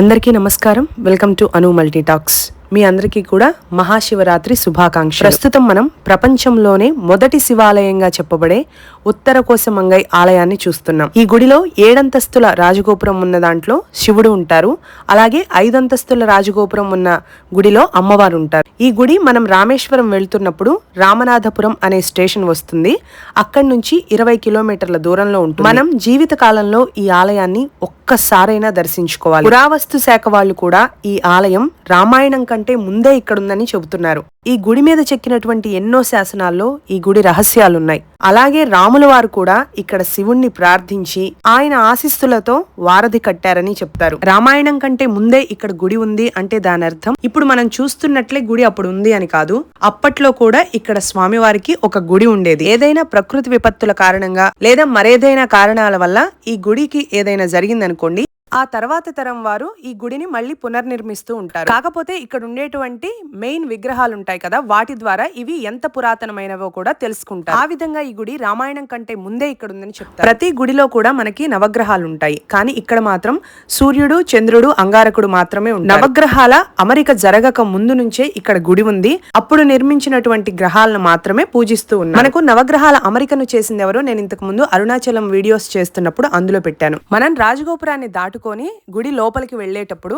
అందరికీ నమస్కారం. Welcome to Anu multi talks మీ అందరికీ కూడా మహాశివరాత్రి శుభాకాంక్ష ప్రస్తుతం మనం ప్రపంచంలోనే మొదటి శివాలయంగా చెప్పబడే ఉత్తర కోసమంగై ఆలయాన్ని చూస్తున్నాం. ఈ గుడిలో ఏడంతస్తుల రాజగోపురం ఉన్న దాంట్లో శివుడు ఉంటారు. అలాగే ఐదంతస్తుల రాజగోపురం ఉన్న గుడిలో అమ్మవారు ఉంటారు. ఈ గుడి మనం రామేశ్వరం వెళ్తున్నప్పుడు రామనాథపురం అనే స్టేషన్ వస్తుంది. అక్కడి నుంచి ఇరవై కిలోమీటర్ల దూరంలో ఉంటుంది. మనం జీవిత కాలంలో ఈ ఆలయాన్ని ఒక్కసారైనా దర్శించుకోవాలి. పురావస్తు శాఖ వాళ్ళు కూడా ఈ ఆలయం రామాయణం కంటే ముందే ఇక్కడ ఉందని చెబుతున్నారు. ఈ గుడి మీద చెక్కినటువంటి ఎన్నో శాసనాల్లో ఈ గుడి రహస్యాలున్నాయి. అలాగే రాముల వారు కూడా ఇక్కడ శివుణ్ణి ప్రార్థించి ఆయన ఆశిస్తులతో వారధి కట్టారని చెప్తారు. రామాయణం కంటే ముందే ఇక్కడ గుడి ఉంది అంటే దాని అర్థం ఇప్పుడు మనం చూస్తున్నట్లే గుడి అప్పుడు ఉంది అని కాదు. అప్పట్లో కూడా ఇక్కడ స్వామివారికి ఒక గుడి ఉండేది. ఏదైనా ప్రకృతి విపత్తుల కారణంగా లేదా మరేదైనా కారణాల వల్ల ఈ గుడికి ఏదైనా జరిగిందనుకోండి ఆ తర్వాత తరం వారు ఈ గుడిని మళ్ళీ పునర్నిర్మిస్తూ ఉంటారు. కాకపోతే ఇక్కడ ఉండేటువంటి మెయిన్ విగ్రహాలు ఉంటాయి కదా వాటి ద్వారా ఇవి ఎంత పురాతనమైనవో కూడా తెలుసుకుంటారు. ఆ విధంగా ఈ గుడి రామాయణం కంటే ముందే ఇక్కడ ఉందని చెప్తారు. ప్రతి గుడిలో కూడా మనకి నవగ్రహాలు ఉంటాయి కానీ ఇక్కడ మాత్రం సూర్యుడు చంద్రుడు అంగారకుడు మాత్రమే ఉంటారు. నవగ్రహాల అమరిక జరగక ముందు నుంచే ఇక్కడ గుడి ఉంది. అప్పుడు నిర్మించినటువంటి గ్రహాలను మాత్రమే పూజిస్తూ ఉన్నారు. మనకు నవగ్రహాల అమరికను చేసింది ఎవరో నేను ఇంతకు ముందు అరుణాచలం వీడియోస్ చేస్తున్నప్పుడు అందులో పెట్టాను. మనం రాజగోపురాన్ని దాటు దాటుకొని గుడి లోపలికి వెళ్ళేటప్పుడు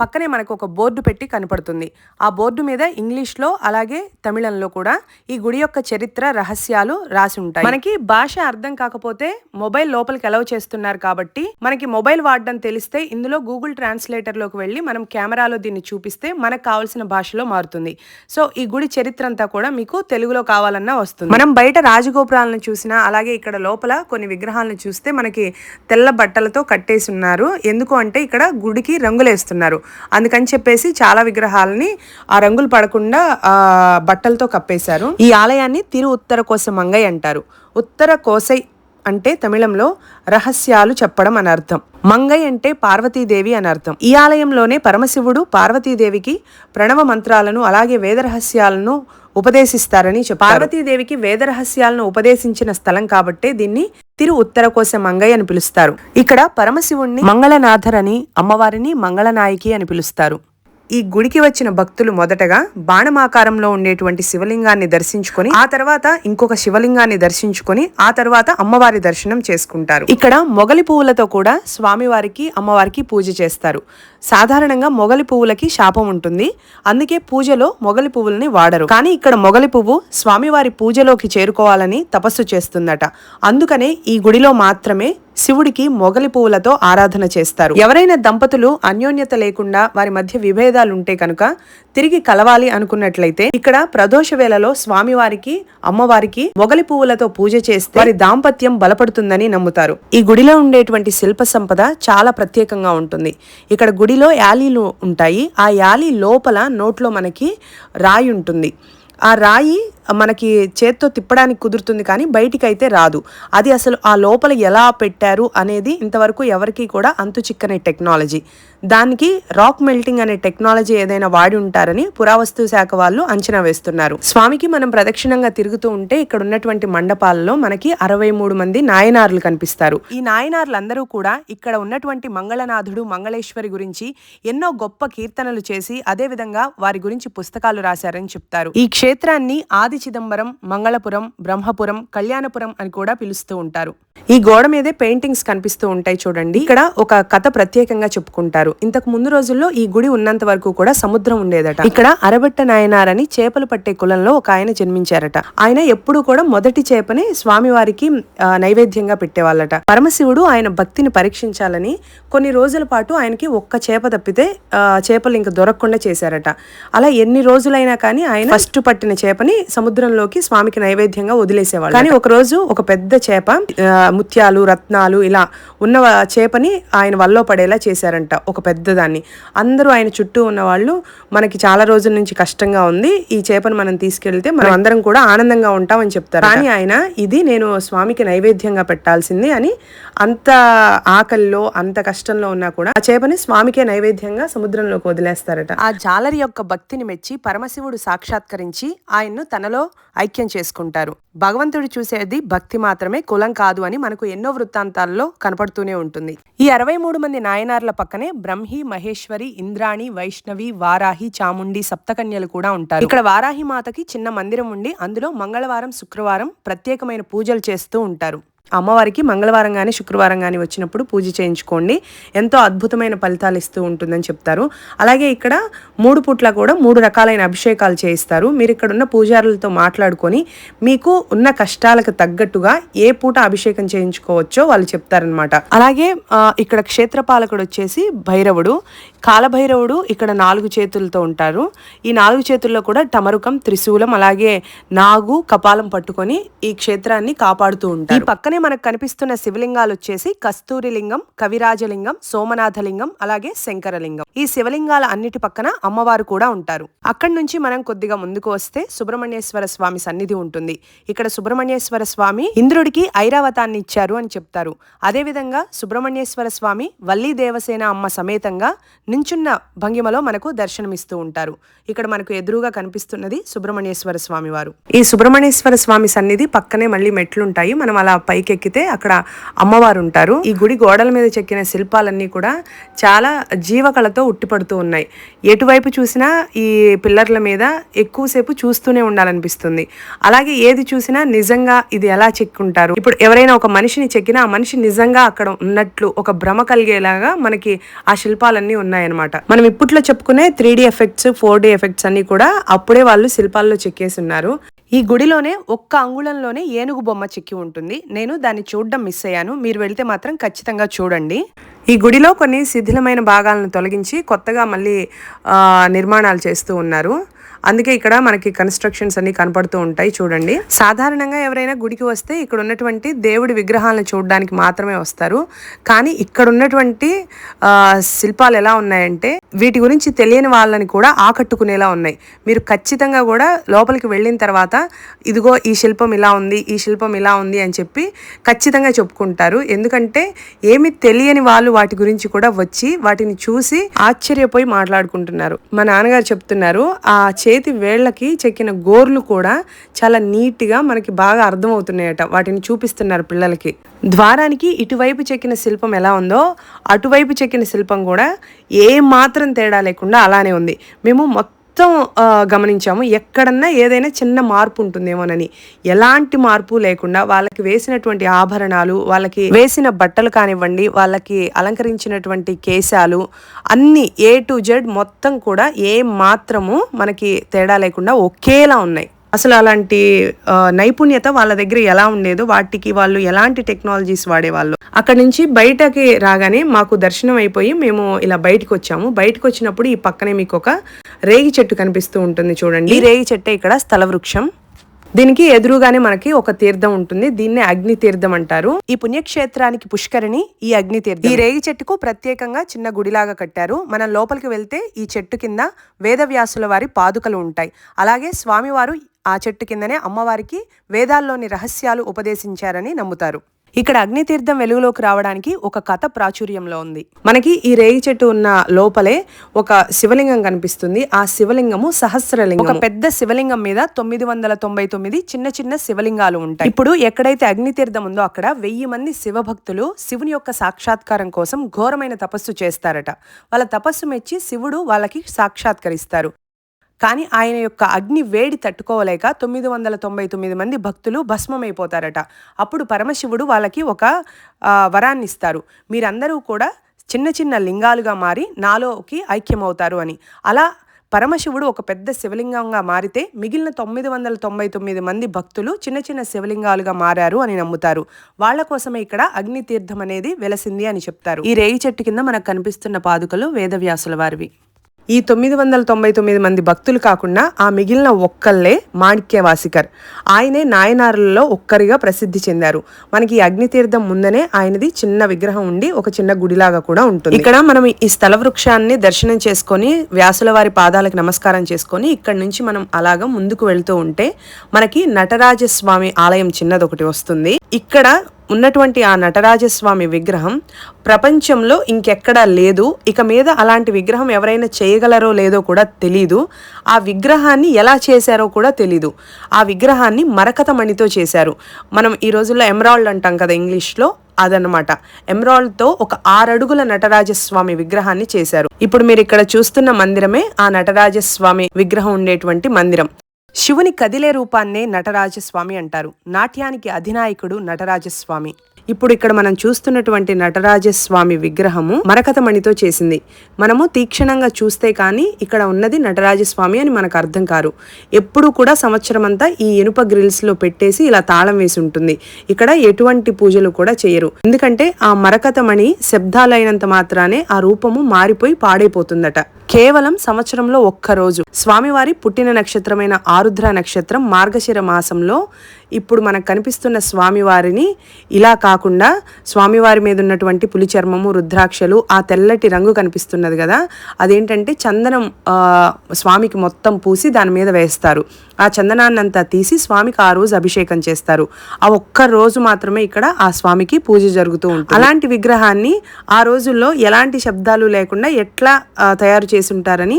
పక్కనే మనకు ఒక బోర్డు పెట్టి కనపడుతుంది. ఆ బోర్డు మీద ఇంగ్లీష్లో అలాగే తమిళంలో కూడా ఈ గుడి యొక్క చరిత్ర రహస్యాలు రాసి ఉంటాయి. మనకి భాష అర్థం కాకపోతే మొబైల్ లోపలికి అలౌ చేస్తున్నారు కాబట్టి మనకి మొబైల్ వాడడం తెలిస్తే ఇందులో గూగుల్ ట్రాన్స్లేటర్లోకి వెళ్ళి మనం కెమెరాలో దీన్ని చూపిస్తే మనకు కావాల్సిన భాషలో మారుతుంది. సో ఈ గుడి చరిత్ర అంతా కూడా మీకు తెలుగులో కావాలన్నా వస్తుంది. మనం బయట రాజగోపురాలను చూసినా అలాగే ఇక్కడ లోపల కొన్ని విగ్రహాలను చూస్తే మనకి తెల్ల బట్టలతో కట్టేసి ఉన్నారు. ఎందుకు అంటే ఇక్కడ గుడికి రంగులు వేస్తున్నారు. అందుకని చెప్పేసి చాలా విగ్రహాలని ఆ రంగులు పడకుండా ఆ బట్టలతో కప్పేశారు. ఈ ఆలయాన్ని తిరు ఉత్తర కోస మంగై అంటారు. ఉత్తర కోసై అంటే తమిళంలో రహస్యాలు చెప్పడం అని అర్థం. మంగై అంటే పార్వతీదేవి అని అర్థం. ఈ ఆలయంలోనే పరమశివుడు పార్వతీదేవికి ప్రణవ మంత్రాలను అలాగే వేద రహస్యాలను ఉపదేశిస్తారని చెప్పారు పార్వతీదేవికి వేద రహస్యాలను ఉపదేశించిన స్థలం కాబట్టే దీన్ని తిరు ఉత్తర కోశ మంగయ్య అని పిలుస్తారు. ఇక్కడ పరమశివుణ్ణి మంగళనాథర్ అని అమ్మవారిని మంగళనాయకి అని పిలుస్తారు. ఈ గుడికి వచ్చిన భక్తులు మొదటగా బాణమాకారంలో ఉండేటువంటి శివలింగాన్ని దర్శించుకొని ఆ తర్వాత ఇంకొక శివలింగాన్ని దర్శించుకొని ఆ తర్వాత అమ్మవారి దర్శనం చేసుకుంటారు. ఇక్కడ మొగలి పువ్వులతో కూడా స్వామివారికి అమ్మవారికి పూజ చేస్తారు. సాధారణంగా మొగలి పువ్వులకి శాపం ఉంటుంది. అందుకే పూజలో మొగలి పువ్వుల్ని వాడరు. కానీ ఇక్కడ మొగలి పువ్వు స్వామివారి పూజలోకి చేరుకోవాలని తపస్సు చేస్తుందట. అందుకనే ఈ గుడిలో మాత్రమే శివుడికి మొగలి పువ్వులతో ఆరాధన చేస్తారు. ఎవరైనా దంపతులు అన్యోన్యత లేకుండా వారి మధ్య విభేదాలు ఉంటే కనుక తిరిగి కలవాలి అనుకున్నట్లయితే ఇక్కడ ప్రదోష వేళలో స్వామివారికి అమ్మవారికి మొగలి పువ్వులతో పూజ చేస్తే వారి దాంపత్యం బలపడుతుందని నమ్ముతారు. ఈ గుడిలో ఉండేటువంటి శిల్ప సంపద చాలా ప్రత్యేకంగా ఉంటుంది. ఇక్కడ గుడిలో యాలీలు ఉంటాయి. ఆ యాలీ లోపల నోట్లో మనకి రాయి ఉంటుంది. ఆ రాయి మనకి చేత్తో తిప్పడానికి కుదురుతుంది కానీ బయటికి అయితే రాదు. అది అసలు ఆ లోపల ఎలా పెట్టారు అనేది ఇంతవరకు ఎవరికి కూడా అంతు చిక్కని టెక్నాలజీ. దానికి రాక్ మెల్టింగ్ అనే టెక్నాలజీ ఏదైనా వాడి ఉంటారని పురావస్తు శాఖ వాళ్ళు అంచనా వేస్తున్నారు. స్వామికి మనం ప్రదక్షిణంగా తిరుగుతూ ఉంటే ఇక్కడ ఉన్నటువంటి మండపాలలో మనకి అరవై మూడు మంది నాయనార్లు కనిపిస్తారు. ఈ నాయనార్లు అందరూ కూడా ఇక్కడ ఉన్నటువంటి మంగళనాథుడు మంగళేశ్వరి గురించి ఎన్నో గొప్ప కీర్తనలు చేసి అదే విధంగా వారి గురించి పుస్తకాలు రాశారని చెప్తారు. ఈ క్షేత్రాన్ని ఆది చిదంబరం మంగళపురం బ్రహ్మపురం కళ్యాణపురం అని కూడా పిలుస్తూ ఉంటారు. ఈ గోడ మీదే పెయింటింగ్స్ కనిపిస్తూ ఉంటాయి చూడండి. ఇక్కడ ఒక కథ ప్రత్యేకంగా చెప్పుకుంటారు. ఇంతకు ముందు రోజుల్లో ఈ గుడి ఉన్నంత వరకు కూడా సముద్రం ఉండేదట. ఇక్కడ అరబెట్ట నాయనార్ అని చేపలు పట్టే కులంలో ఒక ఆయన జన్మించారట. ఆయన ఎప్పుడు కూడా మొదటి చేపని స్వామివారికి నైవేద్యంగా పెట్టేవాళ్ళట. పరమశివుడు ఆయన భక్తిని పరీక్షించాలని కొన్ని రోజుల పాటు ఆయనకి ఒక్క చేప తప్పితే చేపలు ఇంకా దొరకకుండా చేశారట. అలా ఎన్ని రోజులైనా కానీ ఆయన ఫస్ట్ పట్టిన చేపని సముద్రంలోకి స్వామికి నైవేద్యంగా వదిలేసేవాళ్ళు. కానీ ఒక రోజు ఒక పెద్ద చేప ముత్యాలు రత్నాలు ఇలా ఉన్న చేపని ఆయన వల్లో పడేలా చేశారంట ఒక పెద్దదాన్ని. అందరూ ఆయన చుట్టూ ఉన్న వాళ్ళు మనకి చాలా రోజుల నుంచి కష్టంగా ఉంది ఈ చేపను మనం తీసుకెళ్తే మనం అందరం కూడా ఆనందంగా ఉంటామని చెప్తారు కానీ ఆయన ఇది నేను స్వామికి నైవేద్యంగా పెట్టాల్సింది అని అంత ఆకలిలో అంత కష్టంలో ఉన్నా కూడా ఆ చేపని స్వామికే నైవేద్యంగా సముద్రంలోకి వదిలేస్తారట. ఆ జాలరి యొక్క భక్తిని మెచ్చి పరమశివుడు సాక్షాత్కరించి ఆయన్ను తనలో తనలో ఐక్యం చేసుకుంటారు. భగవంతుడు చూసేది భక్తి మాత్రమే కులం కాదు అని మనకు ఎన్నో వృత్తాంతాల్లో కనపడుతూనే ఉంటుంది. ఈ అరవై మూడు మంది నాయనార్ల పక్కనే బ్రహ్మి మహేశ్వరి ఇంద్రాణి వైష్ణవి వారాహి చాముండి సప్తకన్యలు కూడా ఉంటారు. ఇక్కడ వారాహి మాతకి చిన్న మందిరం ఉండి అందులో మంగళవారం శుక్రవారం ప్రత్యేకమైన పూజలు చేస్తూ ఉంటారు. అమ్మవారికి మంగళవారం కానీ శుక్రవారం కానీ వచ్చినప్పుడు పూజ చేయించుకోండి. ఎంతో అద్భుతమైన ఫలితాలు ఇస్తూ ఉంటుందని చెప్తారు. అలాగే ఇక్కడ మూడు పూట్ల కూడా మూడు రకాలైన అభిషేకాలు చేయిస్తారు. మీరు ఇక్కడ ఉన్న పూజారులతో మాట్లాడుకొని మీకు ఉన్న కష్టాలకు తగ్గట్టుగా ఏ పూట అభిషేకం చేయించుకోవచ్చో వాళ్ళు చెప్తారనమాట అలాగే ఇక్కడ క్షేత్రపాలకుడు వచ్చేసి భైరవుడు. కాలభైరవుడు ఇక్కడ నాలుగు చేతులతో ఉంటారు. ఈ నాలుగు చేతుల్లో కూడా టమరుకం త్రిశూలం అలాగే నాగు కపాలం పట్టుకొని ఈ క్షేత్రాన్ని కాపాడుతూ ఉంటారు. ఈ పక్కనే మనకు కనిపిస్తున్న శివలింగాలు వచ్చేసి కస్తూరి లింగం కవిరాజలింగం సోమనాథలింగం అలాగే శంకరలింగం. ఈ శివలింగాల అన్నిటి పక్కన అమ్మవారు కూడా ఉంటారు. అక్కడి నుంచి మనం కొద్దిగా ముందుకు వస్తే సుబ్రహ్మణ్యేశ్వర స్వామి సన్నిధి ఉంటుంది. ఇక్కడ సుబ్రహ్మణ్యేశ్వర స్వామి ఇంద్రుడికి ఐరావతాన్ని ఇచ్చారు అని చెప్తారు. అదేవిధంగా సుబ్రహ్మణ్యేశ్వర స్వామి వల్లీ దేవసేన అమ్మ సమేతంగా నించున్న భంగిమలో మనకు దర్శనమిస్తూ ఉంటారు. ఇక్కడ మనకు ఎదురుగా కనిపిస్తున్నది సుబ్రహ్మణ్యేశ్వర స్వామి వారు ఈ సుబ్రహ్మణ్యేశ్వర స్వామి సన్నిధి పక్కనే మళ్ళీ మెట్లు ఉంటాయి మనం అలా పైకెక్కితే అక్కడ అమ్మవారు ఉంటారు ఈ గుడి గోడల మీద చెక్కిన శిల్పాలన్నీ కూడా చాలా జీవకళతో ఉట్టిపడుతూ ఉన్నాయి. ఎటువైపు చూసినా ఈ పిల్లర్ల మీద ఎక్కువసేపు చూస్తూనే ఉండాలనిపిస్తుంది. అలాగే ఏది చూసినా నిజంగా ఇది ఎలా చెక్కుంటారు? ఇప్పుడు ఎవరైనా ఒక మనిషిని చెక్కినా ఆ మనిషి నిజంగా అక్కడ ఉన్నట్లు ఒక భ్రమ కలిగేలాగా మనకి ఆ శిల్పాలన్నీ ఉన్నాయి. ఉన్నాయన్నమాట. మనం ఇప్పట్లో చెప్పుకునే three D effects four D effects అన్ని కూడా అప్పుడే వాళ్ళు శిల్పాల్లో చెక్కేసి ఉన్నారు ఈ గుడిలోనే ఒక్క అంగుళంలోనే ఏనుగు బొమ్మ చెక్కి ఉంటుంది. నేను దాన్ని చూడడం మిస్ అయ్యాను. మీరు వెళ్తే మాత్రం ఖచ్చితంగా చూడండి. ఈ గుడిలో కొన్ని శిథిలమైన భాగాలను తొలగించి కొత్తగా మళ్ళీ నిర్మాణాలు చేస్తూ ఉన్నారు. అందుకే ఇక్కడ మనకి కన్స్ట్రక్షన్స్ అన్ని కనపడుతూ ఉంటాయి చూడండి. సాధారణంగా ఎవరైనా గుడికి వస్తే ఇక్కడ ఉన్నటువంటి దేవుడి విగ్రహాలను చూడడానికి మాత్రమే వస్తారు. కానీ ఇక్కడ ఉన్నటువంటి శిల్పాలు ఎలా ఉన్నాయంటే వీటి గురించి తెలియని వాళ్ళని కూడా ఆకట్టుకునేలా ఉన్నాయి. మీరు ఖచ్చితంగా కూడా లోపలికి వెళ్ళిన తర్వాత ఇదిగో ఈ శిల్పం ఇలా ఉంది ఈ శిల్పం ఇలా ఉంది అని చెప్పి ఖచ్చితంగా చెప్పుకుంటారు. ఎందుకంటే ఏమి తెలియని వాళ్ళు వాటి గురించి కూడా వచ్చి వాటిని చూసి ఆశ్చర్యపోయి మాట్లాడుకుంటున్నారు. మా నాన్నగారు చెప్తున్నారు ఆ చేతి వేళ్ళకి చెక్కిన గోర్లు కూడా చాలా నీట్గా మనకి బాగా అర్థమవుతున్నాయట. వాటిని చూపిస్తున్నారు పిల్లలకి. ద్వారానికి ఇటువైపు చెక్కిన శిల్పం ఎలా ఉందో అటువైపు చెక్కిన శిల్పం కూడా ఏ మాత్రం తేడా లేకుండా అలానే ఉంది. మేము మొత్తం మొత్తం గమనించాము. ఎక్కడన్నా ఏదైనా చిన్న మార్పు ఉంటుందేమోనని ఎలాంటి మార్పు లేకుండా వాళ్ళకి వేసినటువంటి ఆభరణాలు వాళ్ళకి వేసిన బట్టలు కానివ్వండి వాళ్ళకి అలంకరించినటువంటి కేశాలు అన్ని ఏ టు జెడ్ మొత్తం కూడా ఏ మాత్రము మనకి తేడా లేకుండా ఒకేలా ఉన్నాయి. అసలు అలాంటి నైపుణ్యత వాళ్ళ దగ్గర ఎలా ఉండేదో వాటికి వాళ్ళు ఎలాంటి టెక్నాలజీస్ వాడేవాళ్ళు. అక్కడ నుంచి బయటకి రాగానే మాకు దర్శనం అయిపోయి మేము ఇలా బయటకు వచ్చాము. బయటకు వచ్చినప్పుడు ఈ పక్కనే మీకు ఒక రేగి చెట్టు కనిపిస్తూ ఉంటుంది చూడండి. ఈ రేగి చెట్టే ఇక్కడ స్థల వృక్షం. దీనికి ఎదురుగానే మనకి ఒక తీర్థం ఉంటుంది. దీన్నే అగ్ని తీర్థం అంటారు. ఈ పుణ్యక్షేత్రానికి పుష్కరిణి ఈ అగ్ని తీర్థం. ఈ రేగి చెట్టుకు ప్రత్యేకంగా చిన్న గుడిలాగా కట్టారు. మనం లోపలికి వెళ్తే ఈ చెట్టు కింద వేదవ్యాసుల వారి పాదుకలు ఉంటాయి. అలాగే స్వామివారు ఆ చెట్టు కిందనే అమ్మవారికి వేదాల్లోని రహస్యాలు ఉపదేశించారని నమ్ముతారు. ఇక్కడ అగ్నితీర్థం వెలుగులోకి రావడానికి ఒక కథ ప్రాచుర్యంలో ఉంది. మనకి ఈ రేగి చెట్టు ఉన్న లోపలే ఒక శివలింగం కనిపిస్తుంది. ఆ శివలింగము సహస్రలింగం ఒక పెద్ద శివలింగం మీద తొమ్మిది వందల తొంభై తొమ్మిది చిన్న చిన్న శివలింగాలు ఉంటాయి. ఇప్పుడు ఎక్కడైతే అగ్నితీర్థం ఉందో అక్కడ వెయ్యి మంది శివభక్తులు శివుని యొక్క సాక్షాత్కారం కోసం ఘోరమైన తపస్సు చేస్తారట. వాళ్ళ తపస్సు మెచ్చి శివుడు వాళ్ళకి సాక్షాత్కరిస్తారు. కానీ ఆయన యొక్క అగ్ని వేడి తట్టుకోలేక తొమ్మిది వందల తొంభై తొమ్మిది మంది భక్తులు భస్మమైపోతారట. అప్పుడు పరమశివుడు వాళ్ళకి ఒక వరాన్ని ఇస్తారు. మీరందరూ కూడా చిన్న చిన్న లింగాలుగా మారి నాలోకి ఐక్యమవుతారు అని. అలా పరమశివుడు ఒక పెద్ద శివలింగంగా మారితే మిగిలిన తొమ్మిది వందల తొంభై తొమ్మిది మంది భక్తులు చిన్న చిన్న శివలింగాలుగా మారారు అని నమ్ముతారు. వాళ్ళ కోసమే ఇక్కడ అగ్ని తీర్థం అనేది వెలసింది అని చెప్తారు. ఈ రేయి చెట్టు కింద మనకు కనిపిస్తున్న పాదుకలు వేదవ్యాసుల వారివి. ఈ తొమ్మిది వందల తొంభై తొమ్మిది మంది భక్తులు కాకుండా ఆ మిగిలిన ఒక్కళ్ళే మాణిక్యవాసికర్. ఆయనే నాయనారులలో ఒక్కరిగా ప్రసిద్ధి చెందారు. మనకి అగ్నితీర్థం ముందనే ఆయనది చిన్న విగ్రహం ఉండి ఒక చిన్న గుడిలాగా కూడా ఉంటుంది. ఇక్కడ మనం ఈ స్థల వృక్షాన్ని దర్శనం చేసుకొని వ్యాసుల వారి పాదాలకు నమస్కారం చేసుకొని ఇక్కడ నుంచి మనం అలాగా ముందుకు వెళ్తూ ఉంటే మనకి నటరాజస్వామి ఆలయం చిన్నది ఒకటి వస్తుంది. ఇక్కడ ఉన్నటువంటి ఆ నటరాజస్వామి విగ్రహం ప్రపంచంలో ఇంకెక్కడా లేదు. ఇక మీద అలాంటి విగ్రహం ఎవరైనా చేయగలరో లేదో కూడా తెలీదు. ఆ విగ్రహాన్ని ఎలా చేశారో కూడా తెలీదు. ఆ విగ్రహాన్ని మరకత మణితో చేశారు. మనం ఈ రోజుల్లో ఎమరాల్డ్ అంటాం కదా ఇంగ్లీష్లో? అదనమాట ఎమరాల్డ్తో ఒక ఆరడుగుల నటరాజస్వామి విగ్రహాన్ని చేశారు. ఇప్పుడు మీరు ఇక్కడ చూస్తున్న మందిరమే ఆ నటరాజస్వామి విగ్రహం ఉండేటువంటి మందిరం. శివుని కదిలే రూపాన్నే నటరాజస్వామి అంటారు. నాట్యానికి అధినాయకుడు నటరాజస్వామి. ఇప్పుడు ఇక్కడ మనం చూస్తున్నటువంటి నటరాజస్వామి విగ్రహము మరకతమణితో చేసింది. మనము తీక్షణంగా చూస్తే కానీ ఇక్కడ ఉన్నది నటరాజస్వామి అని మనకు అర్థం కారు. ఎప్పుడు కూడా సంవత్సరం అంతా ఈ ఇనుప గ్రిల్స్లో పెట్టేసి ఇలా తాళం వేసి ఉంటుంది. ఇక్కడ ఎటువంటి పూజలు కూడా చేయరు. ఎందుకంటే ఆ మరకతమణి శబ్దాలైనంత మాత్రానే ఆ రూపము మారిపోయి పాడైపోతుందట. కేవలం సంవత్సరంలో ఒక్క రోజు స్వామివారి పుట్టిన నక్షత్రమైన ఆరుద్ర నక్షత్రం మార్గశిర మాసంలో ఇప్పుడు మనకు కనిపిస్తున్న స్వామివారిని ఇలా కాకుండా స్వామివారి మీద ఉన్నటువంటి పులి చర్మము రుద్రాక్షలు ఆ తెల్లటి రంగు కనిపిస్తున్నది కదా. అదేంటంటే చందనం స్వామికి మొత్తం పూసి దాని మీద వేస్తారు. ఆ చందనాన్నంతా తీసి స్వామికి ఆ రోజు అభిషేకం చేస్తారు. ఆ ఒక్క రోజు మాత్రమే ఇక్కడ ఆ స్వామికి పూజ జరుగుతూ ఉంటుంది. అలాంటి విగ్రహాన్ని ఆ రోజుల్లో ఎలాంటి శబ్దాలు లేకుండా ఎట్లా తయారు చేసి ఉంటారని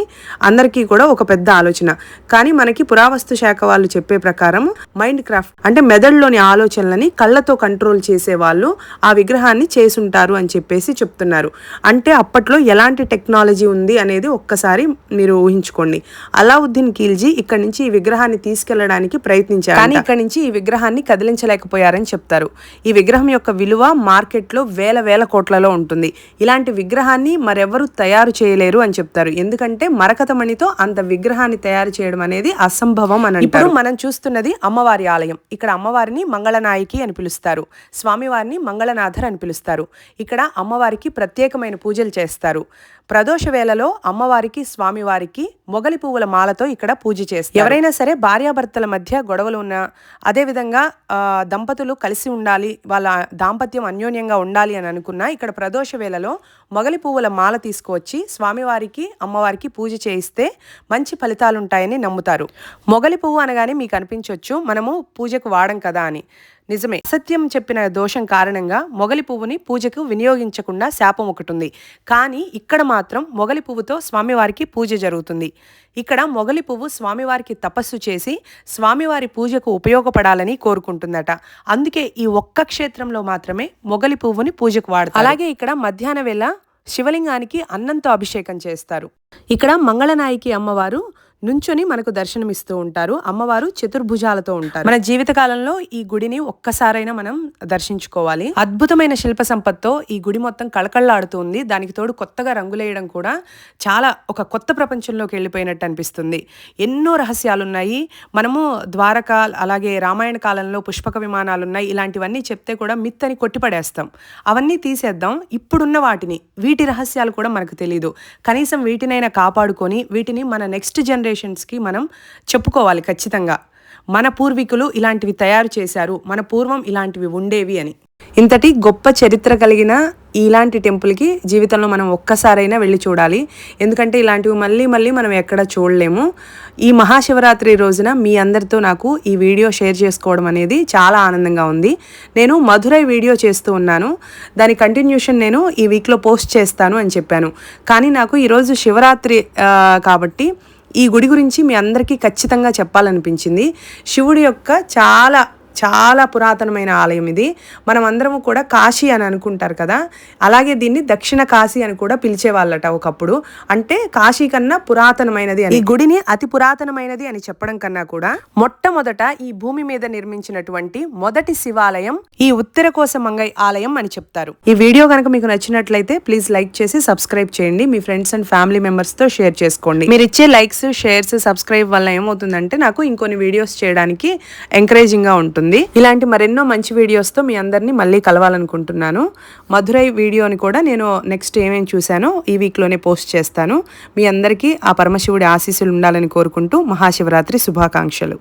అందరికీ కూడా ఒక పెద్ద ఆలోచన. కానీ మనకి పురావస్తు శాఖ వాళ్ళు చెప్పే ప్రకారం మైండ్ క్రాఫ్ట్ అంటే మెదడులోని ఆలోచనలని కళ్ళతో కంట్రోల్ చేసే వాళ్ళు ఆ విగ్రహాన్ని చేసుంటారు అని చెప్పేసి చెప్తున్నారు. అంటే అప్పట్లో ఎలాంటి టెక్నాలజీ ఉంది అనేది ఒక్కసారి మీరు ఊహించుకోండి. అలావుద్దీన్ ఖిల్జీ ఇక్కడ నుంచి ఈ విగ్రహాన్ని తీసుకెళ్ళడానికి ప్రయత్నించారు కానీ ఇక్కడ నుంచి ఈ విగ్రహాన్ని కదిలించలేకపోయారని చెప్తారు. ఈ విగ్రహం యొక్క విలువ మార్కెట్లో వేల వేల కోట్లలో ఉంటుంది. ఇలాంటి విగ్రహాన్ని మరెవరు తయారు చేయలేరు అని చెప్తారు. ఎందుకంటే మరకత మణితో అంత విగ్రహాన్ని తయారు చేయడం అనేది అసంభవం అని ఇప్పుడు మనం చూస్తున్నది అమ్మవారి ఆలయం. ఇక్కడ అమ్మవారిని మంగళనాయకి అని పిలుస్తారు. స్వామివారిని మంగళనాథర్ అని పిలుస్తారు. ఇక్కడ అమ్మవారికి ప్రత్యేకమైన పూజలు చేస్తారు. ప్రదోష వేళలో అమ్మవారికి స్వామివారికి మొగలి పువ్వుల మాలతో ఇక్కడ పూజ చేస్తారు. ఎవరైనా సరే భార్యాభర్తల మధ్య గొడవలు ఉన్నా అదేవిధంగా దంపతులు కలిసి ఉండాలి వాళ్ళ దాంపత్యం అన్యోన్యంగా ఉండాలి అని అనుకున్నా ఇక్కడ ప్రదోష వేళలో మొగలి పువ్వుల మాల తీసుకువచ్చి స్వామివారికి అమ్మవారికి పూజ చేయిస్తే మంచి ఫలితాలుంటాయని నమ్ముతారు. మొగలి పువ్వు అనగానే మీకు అనిపించవచ్చు మనము పూజకు వాడం కదా అని. నిజమే. సత్యం చెప్పిన దోషం కారణంగా మొగలి పువ్వుని పూజకు వినియోగించకుండా శాపం ఒకటి ఉంది కానీ ఇక్కడ మాత్రం మొగలి పువ్వుతో స్వామివారికి పూజ జరుగుతుంది. ఇక్కడ మొగలి పువ్వు స్వామివారికి తపస్సు చేసి స్వామివారి పూజకు ఉపయోగపడాలని కోరుకుంటుందట. అందుకే ఈ ఒక్క క్షేత్రంలో మాత్రమే మొగలి పువ్వుని పూజకు వాడతారు. అలాగే ఇక్కడ మధ్యాహ్న వేళ శివలింగానికి అన్నంతో అభిషేకం చేస్తారు. ఇక్కడ మంగళనాయకి అమ్మవారు నుంచొని మనకు దర్శనమిస్తూ ఉంటారు. అమ్మవారు చతుర్భుజాలతో ఉంటారు. మన జీవితకాలంలో ఈ గుడిని ఒక్కసారైనా మనం దర్శించుకోవాలి. అద్భుతమైన శిల్ప సంపత్తో ఈ గుడి మొత్తం కళకళలాడుతుంది. దానికి తోడు కొత్తగా రంగులేయడం కూడా చాలా ఒక కొత్త ప్రపంచంలోకి వెళ్ళిపోయినట్టు అనిపిస్తుంది. ఎన్నో రహస్యాలు ఉన్నాయి మనము ద్వారక అలాగే రామాయణ కాలంలో పుష్పక విమానాలు ఉన్నాయి ఇలాంటివన్నీ చెప్తే కూడా మిత్తని కొట్టిపడేస్తాం. అవన్నీ తీసేద్దాం. ఇప్పుడున్న వాటిని వీటి రహస్యాలు కూడా మనకు తెలియదు కనీసం వీటినైనా కాపాడుకొని వీటిని మన నెక్స్ట్ జనరేషన్ జనరేషన్స్కి మనం చెప్పుకోవాలి ఖచ్చితంగా. మన పూర్వీకులు ఇలాంటివి తయారు చేశారు మన పూర్వం ఇలాంటివి ఉండేవి అని. ఇంతటి గొప్ప చరిత్ర కలిగిన ఇలాంటి టెంపుల్కి జీవితంలో మనం ఒక్కసారైనా వెళ్ళి చూడాలి. ఎందుకంటే ఇలాంటివి మళ్ళీ మళ్ళీ మనం ఎక్కడ చూడలేము. ఈ మహాశివరాత్రి రోజున మీ అందరితో నాకు ఈ వీడియో షేర్ చేసుకోవడం అనేది చాలా ఆనందంగా ఉంది. నేను మధురై వీడియో చేస్తూ ఉన్నాను. దాని కంటిన్యూషన్ నేను ఈ వీక్లో పోస్ట్ చేస్తాను అని చెప్పాను. కానీ నాకు ఈరోజు శివరాత్రి కాబట్టి ఈ గుడి గురించి మీ అందరికీ ఖచ్చితంగా చెప్పాలనిపించింది. శివుడి యొక్క చాలా చాలా పురాతనమైన ఆలయం ఇది. మనం అందరము కూడా కాశీ అని అనుకుంటారు కదా. అలాగే దీన్ని దక్షిణ కాశీ అని కూడా పిలిచేవాళ్ళట ఒకప్పుడు. అంటే కాశీ కన్నా పురాతనమైనది ఈ గుడిని అతి పురాతనమైనది అని చెప్పడం కన్నా కూడా మొట్టమొదట ఈ భూమి మీద నిర్మించినటువంటి మొదటి శివాలయం ఈ ఉత్తర కోసమంగై ఆలయం అని చెప్తారు. ఈ వీడియో కనుక మీకు నచ్చినట్లయితే ప్లీజ్ లైక్ చేసి సబ్స్క్రైబ్ చేయండి. మీ ఫ్రెండ్స్ అండ్ ఫ్యామిలీ మెంబర్స్తో షేర్ చేసుకోండి. మీరు ఇచ్చే లైక్స్ షేర్స్ సబ్స్క్రైబ్ వల్ల ఏమవుతుందంటే నాకు ఇంకొన్ని వీడియోస్ చేయడానికి ఎంకరేజింగ్గా ఉంటుంది. ఇలాంటి మరెన్నో మంచి వీడియోస్తో మీ అందరినీ మళ్ళీ కలవాలనుకుంటున్నాను. మధురై వీడియోని కూడా నేను నెక్స్ట్ ఏమేమి చూశానో ఈ వీక్లోనే పోస్ట్ చేస్తాను. మీ అందరికీ ఆ పరమశివుడి ఆశీస్సులు ఉండాలని కోరుకుంటూ మహాశివరాత్రి శుభాకాంక్షలు.